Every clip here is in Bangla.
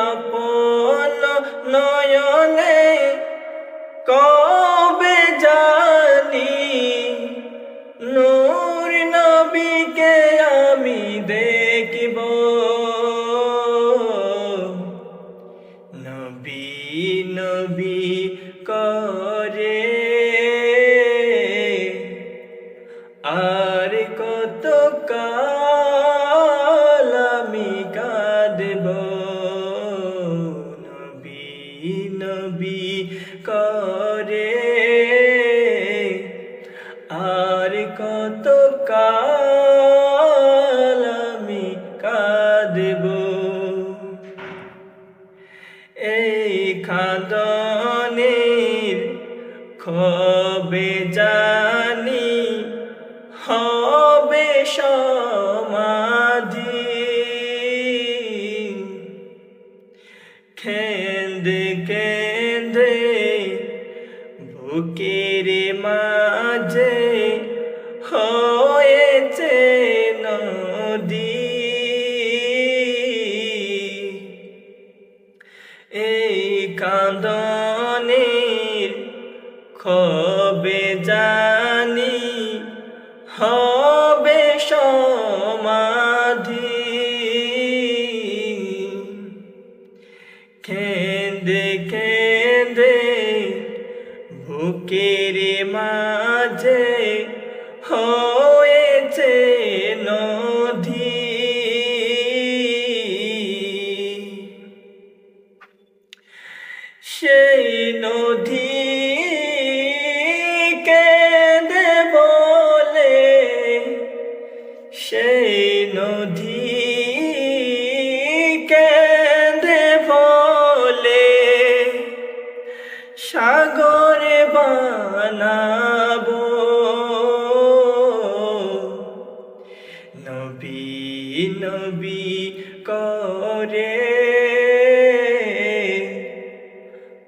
আপন নয়নে জানি নয়নে নবীকে আমি দেখিব। নবী নবী করে করে আর কত কাল আমি কাঁদব। এই খাদনের খবে জানি হবে সমাধি। কেন্দে বুকের মাঝে হয়েছে নদী। এই কাঁদনের খবে জানি হবে মাঝে হয়েছে নবী করে।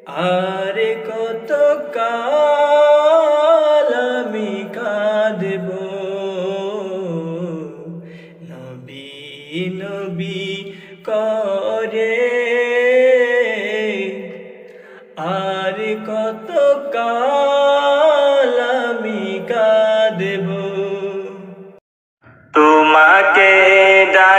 আর কত কাল আমি কাঁদব। নবী নবী করে। আর কত কাল আমি কাঁদব। তোমাকে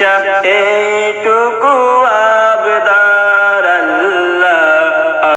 ঠাই এইটুকু